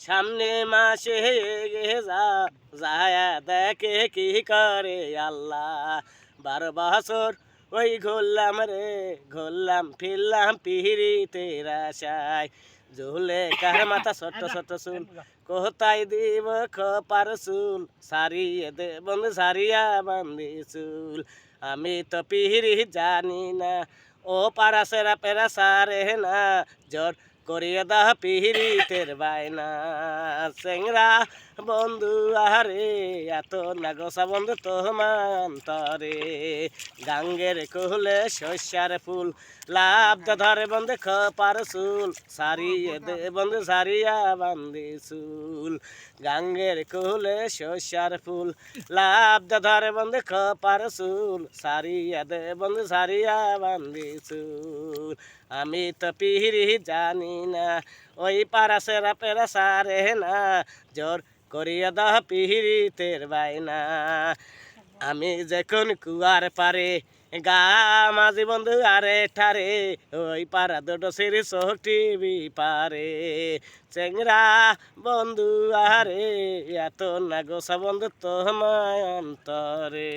সামনে মাসে গে যা যায়া দেখে কি করে আল্লাহ? বারো বছর ওই ঘুরলাম রে ঘুরলাম ফিরলাম পিহিরিতে রাশায়। ঝুলে কার মাথা ছোট্ট ছোট্ট চুল কোথায় দিব খপার চুল? সারিয়ে দে বন্ধু সারিয়া বান্ধি চুল। আমি তো পিহিরি জানি না ও পারা সেরা পেরা সারে না জোর করিয়ে দা পিহিরিতের বায়না। চেংরা বন্ধু আরে এত নাগসা বন্ধু তোমার তরে গাঙ্গের কুলে শস্যার ফুল লাভ ধরে বন্ধু খপার চুল সারিয়ে দে বন্ধু সারিয়া বান্ধি চুল। গাঙ্গের কুলে শস্যার ফুল লাভ ধরে বন্ধু খপার চুল সারিয়া দে বন্ধু সারিয়া বান্ধি চুল। আমি তো পিহিরি জানি না, ওই পারা সেরা পেরা সারে না, জোর করিয়া দহ পিহিরিতের বাইনা আমি যখন কুয়ার পারে গা মাঝি বন্ধু আরে ঠারে, ওই পারা দুটো সিরি টিভি পারে। চেংরা বন্ধু আরে এত না গোসা বন্ধু তোমায় অন্তরে।